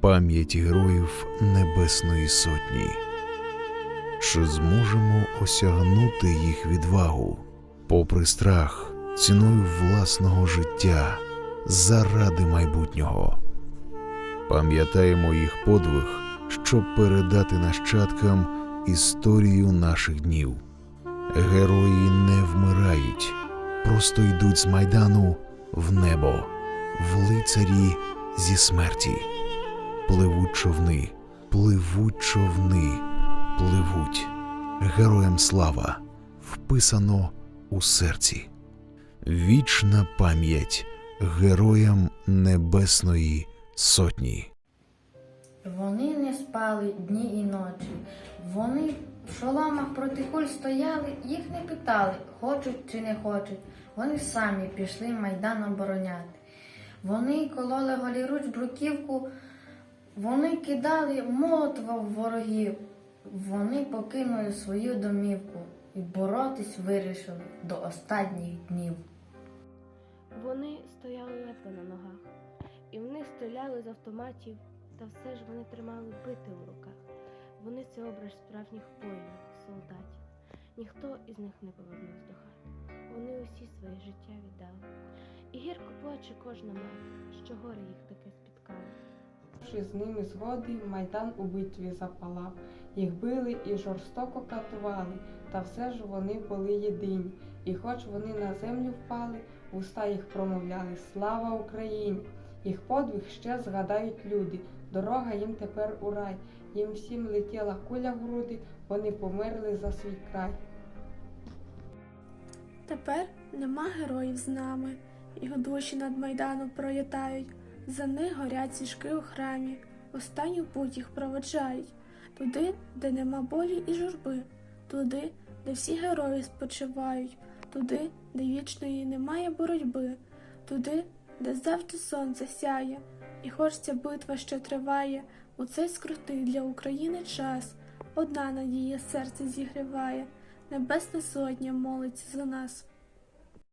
пам'ять героїв Небесної Сотні. Чи зможемо осягнути їх відвагу, попри страх, ціною власного життя, заради майбутнього? Пам'ятаємо їх подвиг, щоб передати нащадкам історію наших днів. Герої не вмирають, просто йдуть з майдану в небо, в лицарі зі смерті. Пливуть човни, пливуть човни, пливуть. Героям слава вписано у серці. Вічна пам'ять героям Небесної Сотні. Вони не спали дні і ночі. Вони в шоломах проти куль стояли, їх не питали, хочуть чи не хочуть. Вони самі пішли майдан обороняти. Вони кололи голіруч бруківку, вони кидали молотва в ворогів. Вони покинули свою домівку і боротись вирішили до останніх днів. Вони стояли ледве на ногах, і в них стріляли з автоматів, та все ж вони тримали бити в руках. Вони це образ справжніх воїнів, солдатів. Ніхто із них не повернувся до хати. Вони усі своє життя віддали. І гірко плаче кожна мати, що горе їх таке з ними згоди майдан у битві запалав. Їх били і жорстоко катували, та все ж вони були єдині. І хоч вони на землю впали, вуста їх промовляли Слава Україні! Їх подвиг ще згадають люди. Дорога їм тепер у рай. Їм всім летіла куля в груди, вони померли за свій край. Тепер нема героїв з нами, його душі над майданом пролітають. За них горять сішки у храмі, останню путь їх проведжають. Туди, де нема болі і журби, туди, де всі герої спочивають, туди, де вічної немає боротьби, туди, де завжди сонце сяє, і хоч ця битва ще триває, у цей скрутний для України час. Одна надія серце зігріває, Небесна сотня молиться за нас.